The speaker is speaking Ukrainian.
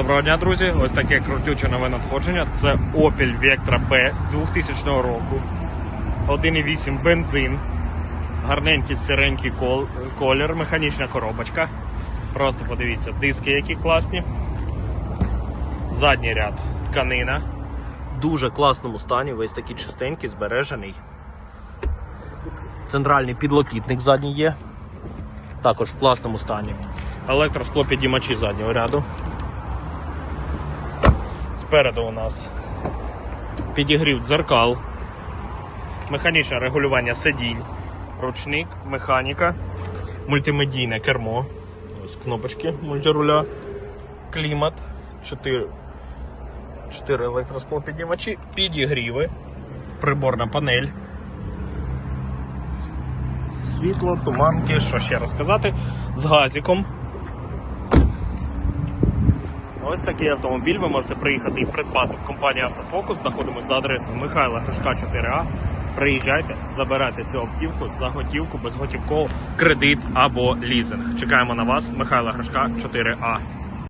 Доброго дня, друзі! Ось таке крутюче нове надходження. Це Opel Vectra B 2000 року. 1,8 бензин. Гарненький сиренький кол- колір, механічна коробочка. Просто подивіться, диски які класні. Задній ряд тканина. В дуже класному стані, весь такий чистенький, збережений. Центральний підлокітник задній є. Також в класному стані. Електросклопідіймачі заднього ряду. Спереду у нас підігрів дзеркал, механічне регулювання сидінь, ручник, механіка, мультимедійне кермо, ось кнопочки мультируля, клімат, 4, 4 електросклопіднімачі, підігріви, приборна панель. Світло, туманки, що ще розказати, з газиком. Ось такий автомобіль ви можете приїхати і придбати в компанії Автофокус. Знаходимося за адресою Михайла Гришка 4А. Приїжджайте, забирайте цю автівку за готівку, безготівково, кредит або лізинг. Чекаємо на вас, Михайла Гришка 4А.